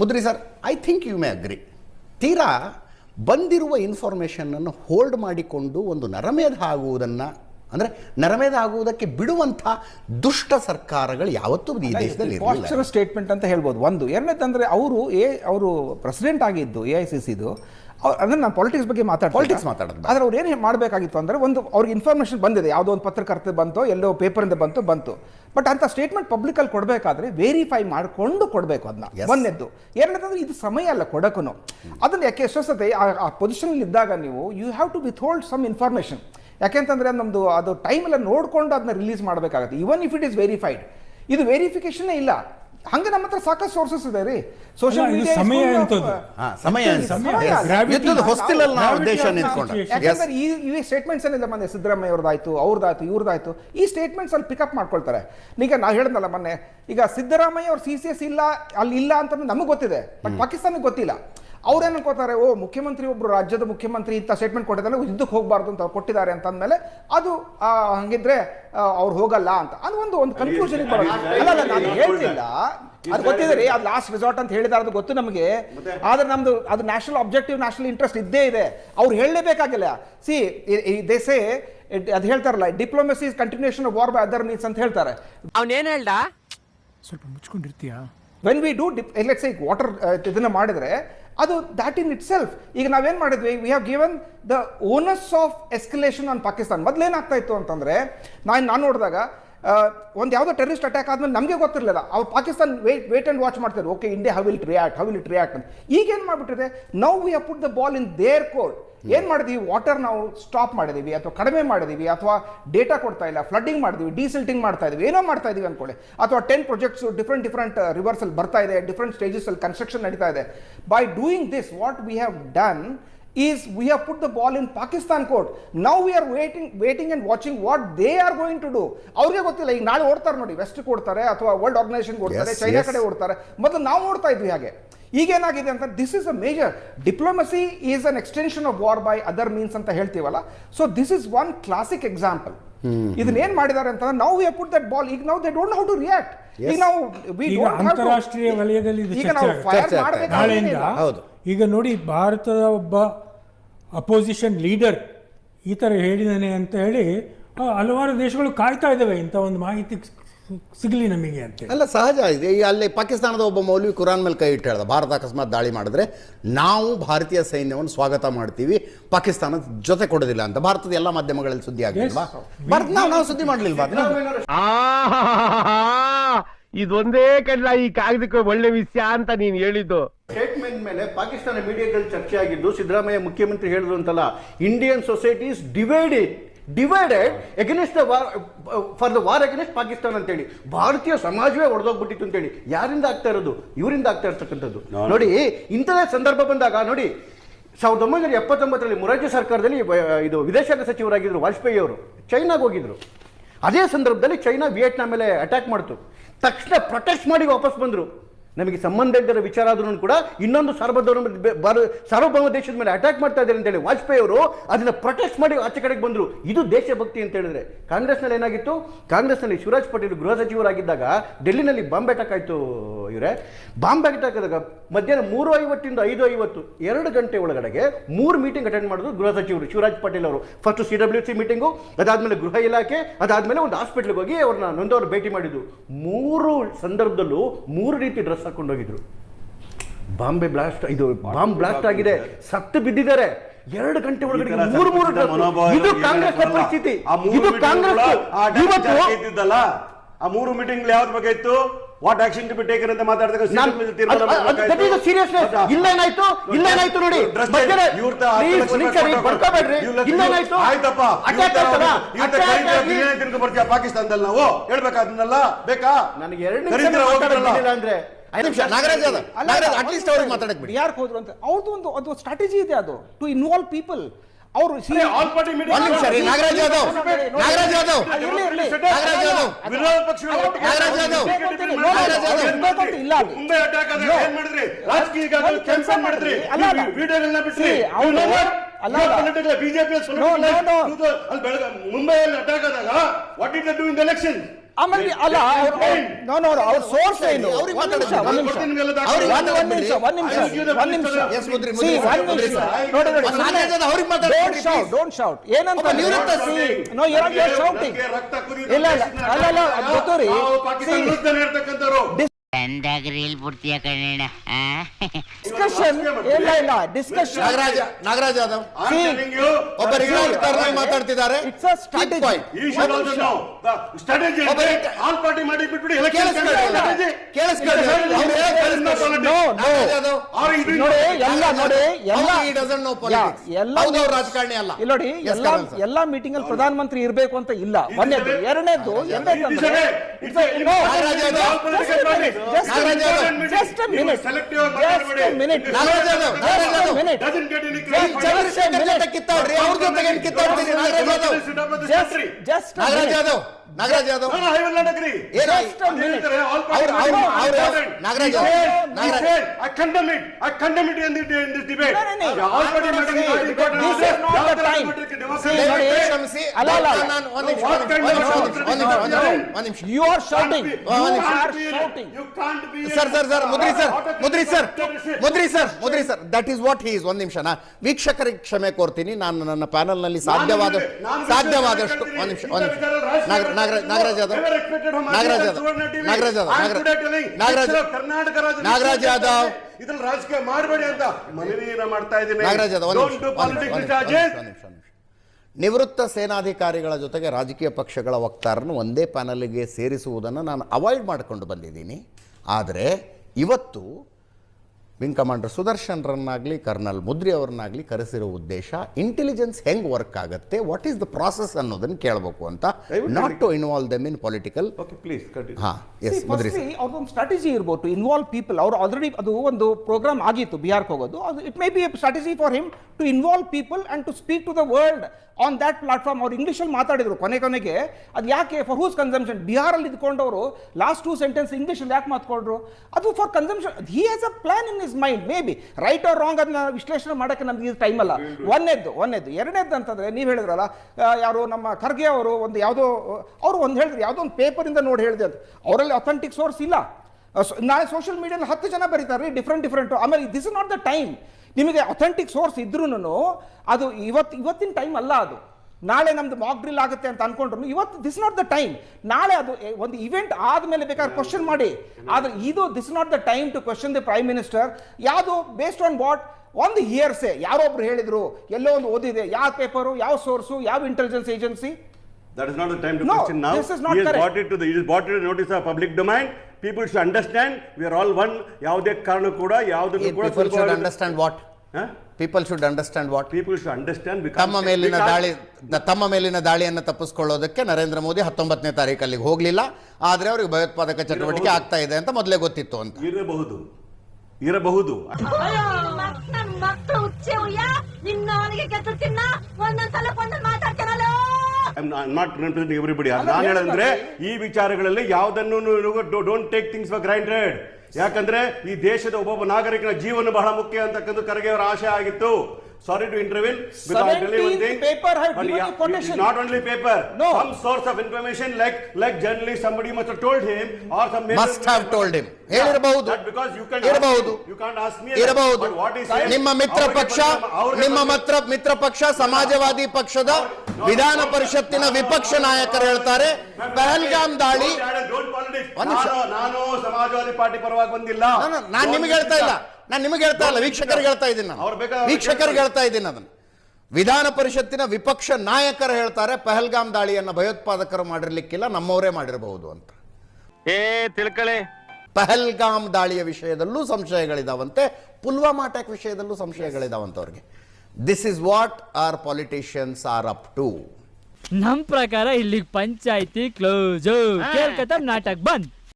Mudri sir I think you may agree ತೀರಾ ಬಂದಿರುವ ಇನ್ಫಾರ್ಮೇಷನನ್ನು hold ಮಾಡಿಕೊಂಡು ಒಂದು ನರಮೇಧ ಆಗುವುದನ್ನು ಅಂದರೆ ನರಮೇಧ ಆಗುವುದಕ್ಕೆ ಬಿಡುವಂಥ ದುಷ್ಟ ಸರ್ಕಾರಗಳು ಯಾವತ್ತೂ ಈ ದೇಶದಲ್ಲಿ ಸ್ಟೇಟ್ಮೆಂಟ್ ಅಂತ ಹೇಳ್ಬೋದು. ಒಂದು ಎರಡನೇದಂದರೆ ಅವರು ಎ ಅವರು ಪ್ರೆಸಿಡೆಂಟ್ ಆಗಿದ್ದು ಎ ಐ ಸಿ ಸಿದು ಅಂದ್ರೆ ನಾನು ಪಾಲಿಟಿಕ್ಸ್ ಬಗ್ಗೆ ಮಾತಾಡ್ತೀನಿ ಪಾಲಿಟಿಕ್ಸ್ ಮಾತಾಡೋದು. ಆದ್ರೆ ಅವ್ರು ಏನು ಮಾಡಬೇಕಾಗಿತ್ತು ಅಂದ್ರೆ ಒಂದು ಅವ್ರಿಗೆ ಇನ್ಫಾರ್ಮೇಷನ್ ಬಂದಿದೆ. ಯಾವುದೋ ಒಂದು ಪತ್ರಕರ್ತೆ ಬಂತು ಎಲ್ಲೋ ಪೇಪರಿಂದ ಬಂತು ಬಂತು. ಬಟ್ ಅಂತ ಸ್ಟೇಟ್ಮೆಂಟ್ ಪಬ್ಲಿಕಲ್ಲಿ ಕೊಡಬೇಕಾದ್ರೆ ವೆರಿಫೈ ಮಾಡಿಕೊಂಡು ಕೊಡಬೇಕು ಅದನ್ನ ಒಂದೆದ್ದು ಎರಡನೇದಂದ್ರೆ ಇದು ಸಮಯ ಅಲ್ಲ ಕೊಡಕ್ಕೂ ಅದನ್ನ ಯಾಕೆ ಎಷ್ಟೊಸತೆ ಆ ಪೊಸಿಷನಲ್ಲಿ ಇದ್ದಾಗ ನೀವು you have to withhold some information ಯಾಕೆಂತಂದ್ರೆ ನಮ್ದು ಅದು ಟೈಮ್ ಎಲ್ಲ ನೋಡ್ಕೊಂಡು ಅದನ್ನ ರಿಲೀಸ್ ಮಾಡಬೇಕಾಗುತ್ತೆ. Even if it is verified ಇದು ವೆರಿಫಿಕೇಶನ್ ಇಲ್ಲ. ಹಂಗೆ ನಮ್ಮ ಹತ್ರ ಸಾಕಷ್ಟು ಸೋರ್ಸಸ್ ಇದೆ ರೀ ಸೋಷಿಯಲ್ ಅಲ್ಲ, ಇದು ಮೀಡಿಯಾ ಸಮಯ ಎಂತದ್ದು? ಹಾ, ಸಮಯ ಸಮಯ Yes. ಅಲ್ಲ. Gravity- ಯುದ್ಧದ ಹೊಸ್ತಿಲಲ್ಲಿ ನಾವು Gravity ದೇಶ ನಿಂತ್ಕೊಂಡ. Yes. ಯಾಕಂದ್ರೆ ಈ ಈ ಸ್ಟೇಟ್ಮೆಂಟ್ಸ್ ಏನಿಲ್ಲ ಮೊನ್ನೆ ಸಿದ್ದರಾಮಯ್ಯ ಅವ್ರದ್ದಾಯ್ತು ಅವ್ರದ್ದಾಯ್ತು ಇವ್ರದ್ದಾಯ್ತು ಈ ಸ್ಟೇಟ್ಮೆಂಟ್ಸ್ ಅಲ್ಲಿ ಪಿಕಪ್ ಮಾಡ್ಕೊಳ್ತಾರೆ ಈಗ ನಾವು ಹೇಳಿದ್ನಲ್ಲ ಮೊನ್ನೆ ಈಗ ಸಿದ್ದರಾಮಯ್ಯ ಅವ್ರ ಸಿ ಸಿ ಎಸ್ ಇಲ್ಲ ಅಲ್ಲಿ ಇಲ್ಲ ಅಂತ ನಮಗೆ ಗೊತ್ತಿದೆ ಬಟ್ ಪಾಕಿಸ್ತಾನಕ್ಕೆ ಗೊತ್ತಿಲ್ಲ ಅವ್ರೇನು ಅನ್ಕೋತಾರೆ ಓ ಮುಖ್ಯಮಂತ್ರಿ ಒಬ್ರು ರಾಜ್ಯದ ಮುಖ್ಯಮಂತ್ರಿ ಇಂಥ ಸ್ಟೇಟ್ಮೆಂಟ್ ಕೊಟ್ಟಿದ್ದಾರೆ ಯುದ್ಧಕ್ಕೆ ಹೋಗಬಾರ್ದು ಅಂತ ಅವ್ರು ಕೊಟ್ಟಿದ್ದಾರೆ ಅಂತ ಅಂದಮೇಲೆ ಅದು ಆ, ಹಂಗಿದ್ರೆ ಅವ್ರು ಹೋಗಲ್ಲ ಅಂತ. ಅದು ಒಂದು ಒಂದು ಕನ್ಫ್ಯೂಷನ್ ಅಲ್ಲ ಅಲ್ಲ ನಾನು ಹೇಳ್ತಿಲ್ಲ. ಅದು ಗೊತ್ತಿದೆ ರೀ ಅದು ಲಾಸ್ಟ್ ರಿಸಾರ್ಟ್ ಅಂತ ಹೇಳಿದಾರೆ ಅದು ಗೊತ್ತು ನಮಗೆ. ಆದ್ರೆ ನಮ್ದು ಅದು ನ್ಯಾಷನಲ್ ಆಬ್ಜೆಕ್ಟಿವ್ ನ್ಯಾಷನಲ್ ಇಂಟ್ರೆಸ್ಟ್ ಇದ್ದೇ ಇದೆ. ಅವ್ರು ಹೇಳಲೇಬೇಕಾಗಿಲ್ಲ. ಸಿ ದೇಸೆ ಅದು ಹೇಳ್ತಾರಲ್ಲ diplomacy is continuation of war by other means ಅಂತ ಹೇಳ್ತಾರೆ. ಅವನೇನು ಹೇಳ್ದ? ಸ್ವಲ್ಪ ಮುಚ್ಕೊಂಡಿರ್ತೀಯಾ? ವೆನ್ ವಿ ಡೂ ಡಿಪ್ ಈಗ ವಾಟರ್ ಇದನ್ನ ಮಾಡಿದ್ರೆ ಅದು ದ್ಯಾಟ್ ಇನ್ ಇಟ್ ಸೆಲ್ಫ್ ಈಗ ನಾವೇನು ಮಾಡಿದ್ವಿ? We have given the owners of escalation on Pakistan ಮೊದಲೇನಾಗ್ತಾ ಇತ್ತು ಅಂತಂದ್ರೆ, ನಾನು ನಾನು ನೋಡಿದಾಗ ಒಂದು ಯಾವುದೋ ಟೆರರಿಸ್ಟ್ ಅಟ್ಯಾಕ್ ಆದ್ಮೇಲೆ ನಮಗೆ ಗೊತ್ತಿರಲಿಲ್ಲ. ಅವ್ರು Pakistan wait wait and watch ಮಾಡ್ತಾರೆ okay India how will react how will react ಅಂತ. ಈಗೇನು ಮಾಡಿಬಿಟ್ಟಿದೆ? Now we put the ball in their court ಏನು ಮಾಡಿದೀವಿ? ವಾಟರ್ ನಾವು ಸ್ಟಾಪ್ ಮಾಡಿದೀವಿ ಅಥವಾ ಕಡಿಮೆ ಮಾಡಿದೀವಿ ಅಥವಾ ಡೇಟಾ ಕೊಡ್ತಾ ಇಲ್ಲ. ಫ್ಲಡ್ಡಿಂಗ್ ಮಾಡಿದೀವಿ ಡೀಸಿಲ್ಟಿಂಗ್ ಮಾಡ್ತಾ ಇದೀವಿ. ಏನೋ ಮಾಡ್ತಾ ಇದೀವಿ ಅನ್ಕೊಳ್ಳಿ. ಅಥವಾ ten projects different different reversal ಬರ್ತಾ ಇದೆ. ಡಿಫ್ರೆಂಟ್ ಸ್ಟೇಜಸ್ ಅಲ್ಲಿ ಕನ್ಸ್ಟ್ರಕ್ಷನ್ ನಡೀತಾ ಇದೆ. By doing this what we have done is we have put the ball in Pakistan court Now we are waiting waiting and watching what they are going to do ಅವ್ರಿಗೆ ಗೊತ್ತಿಲ್ಲ ಈಗ ನಾಳೆ ಓಡ್ತಾರೆ ನೋಡಿ West ಓಡ್ತಾರೆ ಅಥವಾ world organisation ಓಡ್ತಾರೆ China ಕಡೆ ಓಡ್ತಾರೆ. ಮೊದಲು ನಾವು ನೋಡ್ತಾ ಇದ್ವಿ ಹಾಗೆ. ಈಗೇನಾಗಿದೆ ಅಂತ this is a major diplomacy is an extension of war by other means ಅಂತ ಹೇಳ್ತೀವಲ್ಲ. So this is one classic example ಇದನ್ನ ಏನ್ ಮಾಡಿದ್ದಾರೆ ಅಂತಂದ್ರೆ ನಾವು ವಿ ಪುಟ್ ದಟ್ ಬಾಲ್ ಈಗ ನಾವು they don't how to react ಈಗ ನಾವು we ಈಗ don't have to- ಅಂತಾರಾಷ್ಟ್ರೀಯ ವಲಯದಲ್ಲಿ ಈಗ ನಾವು ಫೈರ್ ಚರ್ಚೆ ಮಾಡಬೇಕು ಈಗ ನೋಡಿ ಭಾರತದ ಒಬ್ಬ ಅಪೋಸಿಷನ್ ಲೀಡರ್ ಈ ಥರ ಹೇಳಿದ್ದಾನೆ ಅಂತ ಹೇಳಿ ಆ, ಹಲವಾರು ದೇಶಗಳು ಕಾಯ್ತಾ ಇದ್ದಾವೆ ಇಂಥ ಒಂದು ಮಾಹಿತಿ ಸಿಗಲಿ ನಮಗೆ ಅಂತ ಅಲ್ಲ ಸಹಜ ಇದೆ. ಈ ಅಲ್ಲಿ ಪಾಕಿಸ್ತಾನದ ಒಬ್ಬ ಮೌಲ್ವಿ ಕುರಾನ್ ಮೇಲೆ ಕೈ ಇಟ್ಟು ಹೇಳ್ದ. ಭಾರತ ಅಕಸ್ಮಾತ್ ದಾಳಿ ಮಾಡಿದ್ರೆ ನಾವು ಭಾರತೀಯ ಸೈನ್ಯವನ್ನು ಸ್ವಾಗತ ಮಾಡ್ತೀವಿ ಪಾಕಿಸ್ತಾನದ ಜೊತೆ ಕೊಡೋದಿಲ್ಲ ಅಂತ. ಭಾರತದ ಎಲ್ಲ ಮಾಧ್ಯಮಗಳಲ್ಲಿ ಸುದ್ದಿ ಆಗಲಿಲ್ವಾ ಭಾರತ ನಾವು ನಾವು ಸುದ್ದಿ ಮಾಡಲಿಲ್ವಾ ಇದೊಂದೇ ಕಡ್ಲ ಈ ಕಾಗದಕ್ಕೆ ಒಳ್ಳೆ ವಿಷಯ ಅಂತ ನೀನು ಹೇಳಿದ್ದು. ಸ್ಟೇಟ್ಮೆಂಟ್ ಮೇಲೆ ಪಾಕಿಸ್ತಾನ ಮೀಡಿಯಾಗಳು ಚರ್ಚೆ ಆಗಿದ್ದು ಸಿದ್ದರಾಮಯ್ಯ ಮುಖ್ಯಮಂತ್ರಿ ಹೇಳಿದ್ರು ಅಂತಲ್ಲ Indian societies divided divided against the war for the war against Pakistan ಅಂತೇಳಿ. ಭಾರತೀಯ ಸಮಾಜವೇ ಒಡೆದೋಗ್ಬಿಟ್ಟಿತ್ತು ಅಂತೇಳಿ. ಯಾರಿಂದ ಆಗ್ತಾ ಇರೋದು? ಇವರಿಂದ ಆಗ್ತಾ ಇರ್ತಕ್ಕಂಥದ್ದು. ನೋಡಿ ಇಂಥದ್ದೇ ಸಂದರ್ಭ ಬಂದಾಗ ನೋಡಿ ಸಾವಿರದ ಒಂಬೈನೂರ ಎಪ್ಪತ್ತೊಂಬತ್ತರಲ್ಲಿ ಮೊರಾರ್ಜಿ ಸರ್ಕಾರದಲ್ಲಿ ಇದು ವಿದೇಶಾಂಗ ಸಚಿವರಾಗಿದ್ದರು ವಾಜಪೇಯಿ ಅವರು. ಚೈನಾಗೆ ಹೋಗಿದ್ರು. ಅದೇ ಸಂದರ್ಭದಲ್ಲಿ ಚೈನಾ ವಿಯೆಟ್ನಾಂ ಮೇಲೆ ಅಟ್ಯಾಕ್ ಮಾಡ್ತು. ತಕ್ಷಣ ಪ್ರೊಟೆಸ್ಟ್ ಮಾಡಿ ವಾಪಸ್ ಬಂದರು. ನಮಗೆ ಸಂಬಂಧ ಇಲ್ಲದ ವಿಚಾರ ಆದ್ರೂ ಕೂಡ ಇನ್ನೊಂದು ಸಾರ್ವಭೌಮ ಸಾರ್ವಭೌಮ ದೇಶದ ಮೇಲೆ ಅಟ್ಯಾಕ್ ಮಾಡ್ತಾ ಇದ್ದಾರೆ ಅಂತೇಳಿ ವಾಜಪೇಯಿ ಅವರು ಅದನ್ನ ಪ್ರೊಟೆಸ್ಟ್ ಮಾಡಿ ಆಚೆ ಕಡೆಗೆ ಬಂದರು. ಇದು ದೇಶಭಕ್ತಿ ಅಂತ ಹೇಳಿದ್ರೆ. ಕಾಂಗ್ರೆಸ್ನಲ್ಲಿ ಏನಾಗಿತ್ತು? ಕಾಂಗ್ರೆಸ್ನಲ್ಲಿ ಶಿವರಾಜ್ ಪಟೇಲ್ ಗೃಹ ಸಚಿವರಾಗಿದ್ದಾಗ ಡೆಲ್ಲಿನಲ್ಲಿ ಬಾಂಬ್ ಅಟ್ಯಾಕ್ ಆಯಿತು ಇವರೇ. ಬಾಂಬ್ ಅಟ್ಯಾಕ್ ಆದಾಗ ಮಧ್ಯಾಹ್ನ ಮೂರು ಐವತ್ತಿಂದ ಐದು ಐವತ್ತು, ಎರಡು ಗಂಟೆ ಒಳಗಡೆಗೆ ಮೂರು ಮೀಟಿಂಗ್ ಅಟೆಂಡ್ ಮಾಡಿದ್ರು ಗೃಹ ಸಚಿವರು ಶಿವರಾಜ್ ಪಟೇಲ್ ಅವರು. First C W C meeting ಅದಾದಮೇಲೆ ಗೃಹ ಇಲಾಖೆ, ಅದಾದ್ಮೇಲೆ ಒಂದು ಹಾಸ್ಪಿಟ್ಲಿಗೆ ಹೋಗಿ ಅವ್ರನ್ನ ನೊಂದವರು ಭೇಟಿ ಮಾಡಿದ್ದು ಮೂರು ಸಂದರ್ಭದಲ್ಲೂ ಮೂರು ರೀತಿ ಡ್ರೆಸ್ ಹಾಕೊಂಡು ಹೋಗಿದ್ರು ಬಾಂಬೆ ಬ್ಲಾಸ್ಟ್ ಇದು ಬಾಂಬ್ ಬ್ಲಾಸ್ಟ್ ಆಗಿದೆ. ಸತ್ತು ಬಿದ್ದಿದ್ದಾರೆ. ಎರಡು ಗಂಟೆ ಒಳಗಡೆ ಮೂರು ಮೂರು ಇದು ಕಾಂಗ್ರೆಸ್ ಪರಿಸ್ಥಿತಿ. ಇದು ಕಾಂಗ್ರೆಸ್ ಇವತ್ತು ಆ ಮೂರು ಮೀಟಿಂಗ್ ಯಾವ್ದು ಬೇಕಾಗಿತ್ತು what action to be taken ಅಂತ ಮಾತಾಡಿದಾಗ ಸೀರಿಯಸ್ ಇಲ್ಲ ಇಲ್ಲೇನಾಯ್ತು ಇಲ್ಲೇನಾಯ್ತು ನೋಡಿ. ಆಯ್ತಪ್ಪ. ಬರ್ತೀಯ ಪಾಕಿಸ್ತಾನದಲ್ಲಿ? ನಾವು ಹೇಳ್ಬೇಕಾದ್ನಲ್ಲ? ಬೇಕಾ? ನನಗೆ ಎರಡು? ಅಂದ್ರೆ ಐದು ನಿಮಿಷ ನಾಗರಾಜ್ ಯಾದವ್ ನಾಗರಾಜ್ ಅಟ್ಲೀಸ್ಟ್ ಅವ್ರಿಗೆ ಮಾತಾಡಕ್ ಬಿಡಿ ಯಾರು ಹೋದ್ರು ಅಂತ ಅವ್ರದ್ದು ಒಂದು ಅದು ಸ್ಟ್ರಾಟಜಿ ಇದೆ ಅದು ಟು ಇನ್ವಾಲ್ವ್ ಪೀಪಲ್ ಅವರು ಆಲ್ ಪಾರ್ಟಿ ಮೀಟಿಂಗ್ ಒಂದ್ ನಿಮಿಷ ರೀ ನಾಗರಾಜ್ ಯಾದವ್ ನಾಗರಾಜ್ ಯಾದವ್ ಇರ್ಲಿ, ಇರ್ಲಿ. ನಾಗರಾಜ್ ಯಾದವ್ ವಿರೋಧ ಪಕ್ಷಗಳು ನಾಗರಾಜ್ ಯಾದವ್. ನಾಗರಾಜ್ ಯಾದವ್. ಇಲ್ಲ. ಮುಂಬೈ ಅಟ್ಯಾಕ್ ಆದ್ರೆ ಏನ್ ಮಾಡಿದ್ರಿ ರಾಜಕೀಯ ಕೆಲ್ಸ ಮಾಡಿದ್ರಿ. ವಿಡಿಯೋಗಳನ್ನ ಬಿಟ್ರಿ ಅಲ್ಲ. ಬಿಜೆಪಿ. ಮುಂಬೈಯಲ್ಲಿ ಅಟ್ಯಾಕ್ ಆದಾಗ what it do in election ಆಮೇಲೆ ಅಲ್ಲ ನೋ ನೋ ಅವ್ರ ಸೋರ್ಸ್ ಏನು? ಒಂದ್ ನಿಮಿಷ. ಒಂದ್ ನಿಮಿಷ. ಒಂದ್ ನಿಮಿಷ ಒಂದ್ ನಿಮಿಷ ಒಂದ್ ನಿಮಿಷ. ನಿಮಿಷ. ನೋಡಿ ನೋಡಿ ಡೋಂಟ್ ಶೌಟ್. ಡೋಂಟ್ ಶೌಟ್ ಏನಂತ ನೋ ಯು ಆರ್ ಶೌಟಿಂಗ್ ಇಲ್ಲ ಅಲ್ಲ ಅಲ್ಲ ಅದು ಗೊತ್ತು ರೀ. ಚಂದಾಗ ರೀಲ್ ಬಿಡ್ತೀಯ ಕಣ ಡಿಸ್ಕಷನ್ ಇಲ್ಲ ಇಲ್ಲ discussion Nagaraja Nagaraj Yadav I'm telling you, ಒಬ್ಬ ರಿಗ್ನಾರ್ಡ್ ಮಾತಾಡ್ತಿದ್ದಾರೆ It's a strategy. Key point. you should also know the strategy ಒಬ್ಬ ಅಂದ್ರೆ ಆಲ್ ಪಾರ್ಟಿ ಮಾಡಿ ಬಿಟ್ಬಿಡಿ election ಕೇಳಿಸ್ಕೊಳ್ಳಿ. strategy. ಕೇಳಿಸ್ಕೊಳ್ಳಿ. ಅವ್ರು ಹೇಳೋದು ಕೇಳಿಸ್ಕೊಳ್ಳಿ. politics. No, no. Nagaraj Yadav Or ಇದು ನೋಡಿ ಎಲ್ಲ ನೋಡಿ ಎಲ್ಲ ಹೌದು, he doesn't know politics. ಯಾ, ಎಲ್ಲ ಹೌದು, ಅವ್ರು ರಾಜಕಾರಣಿ ಅಲ್ಲ. ಇಲ್ಲ ನೋಡಿ Yes, ಎಲ್ಲ Karan sir. ಎಲ್ಲಾ ಮೀಟಿಂಗ್ ಅಲ್ಲಿ ಪ್ರಧಾನ ಮಂತ್ರಿ ಇರಬೇಕು ಅಂತ ಇಲ್ಲ ಒಂದೇ ಒಂದೇದು ಎರಡನೇದು ಎಂತ Nagaraj Yadav. Just a minute, Chandrashekhar minute. ಜೊತೆ ಕಿತ್ತಾಡ್ರಿ ಅವ್ರ ಜೊತೆಗೆ ಕಿತ್ತಾಡ್ತೀರಿ Nagaraj Yadav Nagaraj Yadav. Mudri sir Mudri sir that is what he ಒಂದ್ ನಿಮಿಷ ನಾ ವೀಕ್ಷಕರಿಗೆ ಕ್ಷಮೆ ಕೋರ್ತೀನಿ. ನಾನು ನನ್ನ ಪ್ಯಾನಲ್ನಲ್ಲಿ ಸಾಧ್ಯವಾದಷ್ಟು ಒಂದ್ ನಿಮಿಷ ನಾಗ ನಾಗರ- Nagaraj Yadav. Nagaraj Yadav. Nagaraj Yadav. I'm Nagara- today telling, Nagaraj Karnataka Nagaraj Yadav. ಇದ್ರಲ್ಲಿ ರಾಜಕೀಯ ಮಾಡಬೇಡಿ ಅಂತ ಮನವಿಯನ್ನ ಮಾಡ್ತಾ ಇದ್ದೀನಿ. ನಾಗರಾಜ್ ಯಾದವ್. ನಿವೃತ್ತ ಸೇನಾಧಿಕಾರಿಗಳ ಜೊತೆಗೆ ರಾಜಕೀಯ ಪಕ್ಷಗಳ ವಕ್ತಾರನ್ನು ಒಂದೇ ಪ್ಯಾನಲ್ಗೆ ಸೇರಿಸುವುದನ್ನು ನಾನು ಅವಾಯ್ಡ್ ಮಾಡಿಕೊಂಡು ಬಂದಿದ್ದೀನಿ. ಆದರೆ ಇವತ್ತು ವಿಂಗ್ ಕಮಾಂಡರ್ ಸುದರ್ಶನ್ರನ್ನಾಗಲಿ ಕರ್ನಲ್ ಮುದ್ರಿ ಅವ್ರನ್ನಾಗಲಿ ಕರೆಸಿರೋ ಉದ್ದೇಶ ಇಂಟೆಲಿಜೆನ್ಸ್ ಹೆಂಗ್ ವರ್ಕ್ ಆಗುತ್ತೆ ವಾಟ್ ಈಸ್ ದ ಪ್ರಾಸೆಸ್ ಅನ್ನೋದನ್ನು ಕೇಳಬೇಕು ಅಂತ not to involve them in political okay please, continue. ಹಾಂ ಎಸ್ ಮುದ್ರಿ ಸರ್ ಅವ್ರದ್ದೊಂದು ಸ್ಟ್ರಾಟಜಿ ಇರ್ಬೋದು ಟು ಇನ್ವಾಲ್ವ್ ಪೀಪಲ್ ಅವ್ರು ಆಲ್ರೆಡಿ ಅದು ಒಂದು ಪ್ರೋಗ್ರಾಮ್ ಆಗಿತ್ತು ಬಿಹಾರ್ಗೆ ಹೋಗೋದು. ಅದು it may be a strategy for him to involve people and to speak to the world on that platform ಅವ್ರು ಇಂಗ್ಲೀಷಲ್ಲಿ ಮಾತಾಡಿದ್ರು ಕೊನೆ ಕೊನೆಗೆ. ಅದು ಯಾಕೆ ಫಾರ್ ಹೂಸ್ ಕನ್ಸಂಪ್ಷನ್ ಬಿಹಾರಲ್ಲಿ ಇದ್ಕೊಂಡವರು ಲಾಸ್ಟ್ ಟೂ ಸೆಂಟೆನ್ಸ್ ಇಂಗ್ಲೀಷಲ್ಲಿ ಯಾಕೆ ಮಾತ್ಕೊಂಡ್ರು? ಅದು for consumption he has a plan in his mind may be right or wrong ಅದನ್ನ ವಿಶ್ಲೇಷಣೆ ಮಾಡೋಕ್ಕೆ ನಮ್ಗೆ ಇದು ಟೈಮ್ ಅಲ್ಲ. ಒಂದೇದ್ದು ಒಂದೇದ್ದು ಎರಡನೇದ್ದು ಅಂತಂದ್ರೆ ನೀವು ಹೇಳಿದ್ರಲ್ಲ ಯಾರು ನಮ್ಮ ಖರ್ಗೆ ಅವರು ಒಂದು ಯಾವುದೋ ಅವರು ಒಂದು ಹೇಳಿದ್ರು ಯಾವುದೋ ಒಂದು ಪೇಪರಿಂದ ನೋಡಿ ಹೇಳಿದೆ ಅಂತ. ಅವರಲ್ಲಿ ಅಥೆಂಟಿಕ್ ಸೋರ್ಸ್ ಇಲ್ಲ. ನಾಳೆ ಸೋಷಿಯಲ್ ಮೀಡಿಯಲ್ಲಿ ಹತ್ತು ಜನ ಬರೀತಾರೆ ಡಿಫ್ರೆಂಟ್ ಡಿಫ್ರೆಂಟು ಆಮೇಲೆ this is not the time ನಿಮಗೆ ಅಥೆಂಟಿಕ್ ಸೋರ್ಸ್ ಇದ್ರೂ ಅದು ಇವತ್ತು ಇವತ್ತಿನ ಟೈಮ್ ಅಲ್ಲ ಅದು. ನಾಳೆ ನಮ್ದು ಮಾಕ್ ಡ್ರಿಲ್ ಆಗುತ್ತೆ ಅಂತ ಅನ್ಕೊಂಡ್ರು ಇವತ್ತು ದಿಸ್ ನಾಟ್ ದ ಟೈಮ್ ನಾಳೆ ಅದು ಒಂದು ಇವೆಂಟ್ ಆದ್ಮೇಲೆ ಬೇಕಾದ್ರೆ ಕ್ವಶನ್ ಮಾಡಿ ಆದ್ರೆ ಇದು this not the time to question the prime minister ಯಾವುದು ಬೇಸ್ಡ್ ಆನ್ ವಾಟ್ ಒಂದು ಹಿಯರ್ಸೆ ಯಾರೊಬ್ರು ಹೇಳಿದ್ರು ಎಲ್ಲೋ ಒಂದು ಓದಿದೆ ಯಾವ ಪೇಪರು ಯಾವ ಸೋರ್ಸು ಯಾವ intelligence agency That is not the time to No, question now. this is not he has correct. brought it to the, he has brought it to the notice of public domain. People should understand, we are all one. ಯಾವುದೇ ಕಾರಣ ಕೂಡ ಯಾವುದನ್ನು ಕೂಡ understand what Huh? People should understand what people should understand ತಮ್ಮ ಮೇಲಿನ ದಾಳಿ ತಮ್ಮ ಮೇಲಿನ ದಾಳಿಯನ್ನು ತಪ್ಪಿಸ್ಕೊಳ್ಳೋದಕ್ಕೆ ನರೇಂದ್ರ ಮೋದಿ ಹತ್ತೊಂಬತ್ತನೇ ತಾರೀಕು ಅಲ್ಲಿಗೆ ಹೋಗಲಿಲ್ಲ. ಆದರೆ ಅವರಿಗೆ ಭಯೋತ್ಪಾದಕ ಚಟುವಟಿಕೆ ಆಗ್ತಾ ಇದೆ ಅಂತ ಮೊದಲೇ ಗೊತ್ತಿತ್ತು ಅಂತ. ಇರಬಹುದು. ಇರಬಹುದು. ನಾಟ್ ಎವ್ರಿಬಡಿ ನಾನು ಹೇಳಂದ್ರೆ ಈ ವಿಚಾರಗಳಲ್ಲಿ ಯಾವುದನ್ನು don't take things for granted ಯಾಕಂದ್ರೆ ಈ ದೇಶದ ಒಬ್ಬೊಬ್ಬ ನಾಗರಿಕನ ಜೀವನ ಬಹಳ ಮುಖ್ಯ ಅಂತಕ್ಕಂಥ ಖರ್ಗೆ ಅವರ ಆಶೆ ಆಗಿತ್ತು. ಸಾರಿ ಟು ಇಂಟರ್ವ್ಯೂನ್ 17 paper have given you quotation. Not only paper No. Some source of information like like journalist somebody must told him or some must have told him ಹೇಳಿರಬಹುದು because you can ಇರಬಹುದು you can't ask me ಇರಬಹುದು ನಿಮ್ಮ ಮಿತ್ರ ಪಕ್ಷ ನಿಮ್ಮ ಮಿತ್ರ ಮಿತ್ರ ಪಕ್ಷ ಸಮಾಜವಾದಿ ಪಕ್ಷದ ವಿಧಾನ ಪರಿಷತ್ತಿನ ವಿಪಕ್ಷ ನಾಯಕರು ಹೇಳ್ತಾರೆ ಪಹಲ್ಗಾಮ್ ದಾಳಿ. ಒಂದ್ ನಿಮಿಷ. ನಾನು ನಾನು ಸಮಾಜವಾದಿ ಪಾರ್ಟಿ ಪರವಾಗಿ ಬಂದಿಲ್ಲ. ನಾನು ನಿಮಗೆ ಹೇಳ್ತಾ ಇಲ್ಲ. ನಾನು ನಿಮಗೆ ಹೇಳ್ತಾ ಇಲ್ಲ ವೀಕ್ಷಕರಿಗೆ ಹೇಳ್ತಾ ಇದ್ದೀನಿ ನಾನು. ವೀಕ್ಷಕರಿಗೆ ಹೇಳ್ತಾ ಇದ್ದೀನಿ ಅದನ್ನು. ವಿಧಾನ ಪರಿಷತ್ತಿನ ವಿಪಕ್ಷ ನಾಯಕರು ಹೇಳ್ತಾರೆ ಪಹಲ್ಗಾಮ್ ದಾಳಿಯನ್ನು ಭಯೋತ್ಪಾದಕರು ಮಾಡಿರ್ಲಿಕ್ಕಿಲ್ಲ ನಮ್ಮವರೇ ಮಾಡಿರಬಹುದು ಅಂತ. ಏ ತಿಳ್ಕಳೆ. ಪಹಲ್ಗಾಮ್ ದಾಳಿಯ ವಿಷಯದಲ್ಲೂ ಸಂಶಯಗಳಿದಾವಂತೆ ಪುಲ್ವಾಮಾ ಅಟ್ಯಾಕ್ ವಿಷಯದಲ್ಲೂ ಸಂಶಯಗಳಿದಾವಂತ ಅವ್ರಿಗೆ this is what are politicians are up to ನಮ್ ಪ್ರಕಾರ ಇಲ್ಲಿ ಪಂಚಾಯತಿ ಕ್ಲೋಸ್ ಕೇಳ್ಕತ್ತ ನಾಟಕ ಬಂದ್.